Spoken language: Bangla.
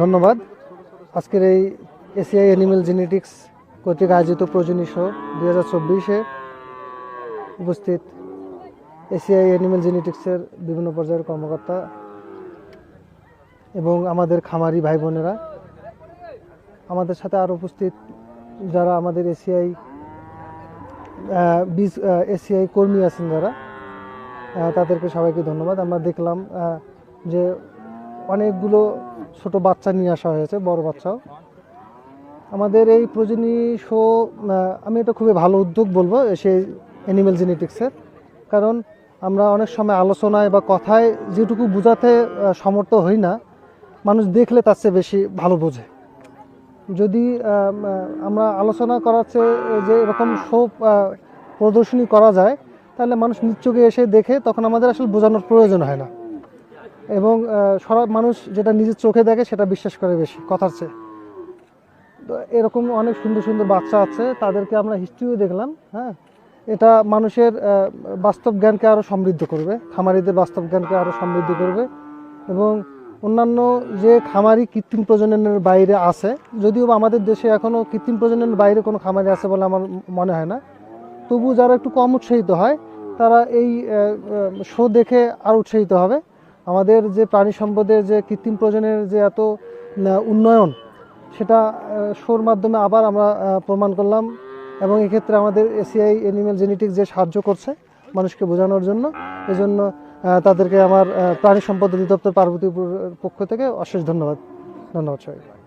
ধন্যবাদ। আজকের এই এসিআই অ্যানিমেল জেনেটিক্স কর্তৃক আয়োজিত প্রয়োজনী শো দুই হাজার চব্বিশে উপস্থিত এসিআই অ্যানিমেল জেনেটিক্সের বিভিন্ন পর্যায়ের কর্মকর্তা এবং আমাদের খামারি ভাই বোনেরা। আমাদের সাথে আর উপস্থিত যারা আমাদের এসিআই বীজ এসিআই কর্মী আছেন যারা তাদেরকে সবাইকে ধন্যবাদ। আমরা দেখলাম যে অনেকগুলো ছোট বাচ্চা নিয়ে আসা হয়েছে, বড় বাচ্চাও। আমাদের এই প্রজনী শো আমি এটা খুবই ভালো উদ্যোগ বলব সেই অ্যানিমেল জেনেটিক্সের কারণ আমরা অনেক সময় আলোচনায় বা কথায় যেটুকু বোঝাতে সমর্থ হই না, মানুষ দেখলে তার চেয়ে বেশি ভালো বোঝে। যদি আমরা আলোচনা করার চেয়ে যে এরকম শো প্রদর্শনী করা যায়, তাহলে মানুষ নিচ্চকে এসে দেখে তখন আমাদের আসলে বোঝানোর প্রয়োজন হয় না। এবং সরা মানুষ যেটা নিজের চোখে দেখে সেটা বিশ্বাস করে বেশি, কথার চেয়ে। তো এরকম অনেক সুন্দর সুন্দর বাচ্চা আছে, তাদেরকে আমরা হিস্ট্রিও দেখলাম হ্যাঁ? এটা মানুষের বাস্তব জ্ঞানকে আরও সমৃদ্ধ করবে, খামারিদের বাস্তব জ্ঞানকে আরও সমৃদ্ধ করবে এবং অন্যান্য যে খামারি কৃত্রিম প্রজননের বাইরে আছে, যদিও আমাদের দেশে এখনও কৃত্রিম প্রজননের বাইরে কোনো খামারি আছে বলে আমার মনে হয় না তবু যারা একটু কম উৎসাহিত হয়, তারা এই শো দেখে আর উৎসাহিত হবে। আমাদের যে প্রাণী সম্পদের যে কৃত্রিম প্রজনের যে এত উন্নয়ন, সেটা শোর মাধ্যমে আবার আমরা প্রমাণ করলাম এবং এক্ষেত্রে আমাদের এসিআই এনিম্যাল জেনেটিক যে সাহায্য করছে মানুষকে বোঝানোর জন্য, এজন্য তাদেরকে আমার প্রাণী সম্পদ অধিদপ্তর পার্বতীপুরের পক্ষ থেকে অশেষ ধন্যবাদ। ধন্যবাদ সবাই